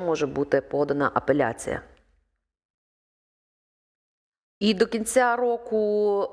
може бути подана апеляція. І до кінця року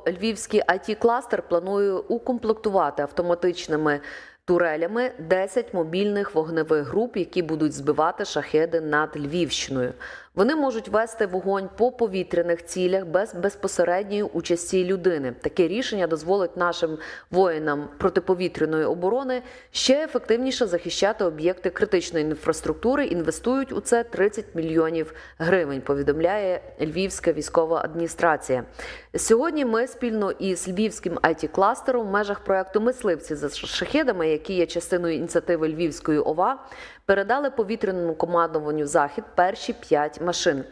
львівський it кластер планує укомплектувати автоматичними турелями 10 мобільних вогневих груп, які будуть збивати шахеди над Львівщиною. Вони можуть вести вогонь по повітряних цілях без безпосередньої участі людини. Таке рішення дозволить нашим воїнам протиповітряної оборони ще ефективніше захищати об'єкти критичної інфраструктури. Інвестують у це 30 мільйонів гривень. Повідомляє Львівська військова адміністрація. Сьогодні ми спільно із львівським it кластером в межах проекту Мисливці за шахедами, які є частиною ініціативи Львівської ОВА, передали повітряному командуванню захід перші п'ять машин.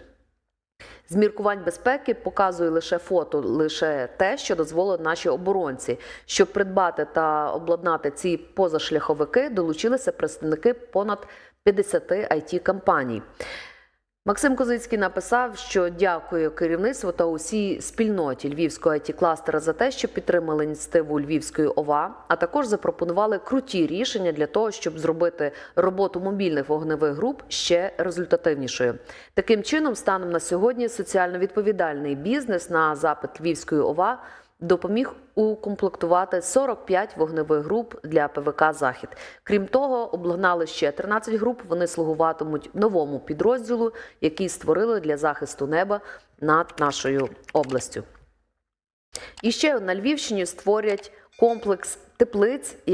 З міркувань безпеки показує лише фото, лише те, що дозволили наші оборонці. Щоб придбати та обладнати ці позашляховики, долучилися представники понад 50 it компаній. Максим Козицький написав, що дякує керівництву та усій спільноті львівського it кластера за те, що підтримали ініціативу Львівської ОВА, а також запропонували круті рішення для того, щоб зробити роботу мобільних вогневих груп ще результативнішою. Таким чином, станом на сьогодні, соціально відповідальний бізнес на запит Львівської ОВА допоміг укомплектувати 45 вогневих груп для ПВК Захід. Крім того, обладнали ще 13 груп. Вони слугуватимуть новому підрозділу, який створили для захисту неба над нашою областю. І ще на Львівщині створять комплекс теплиць.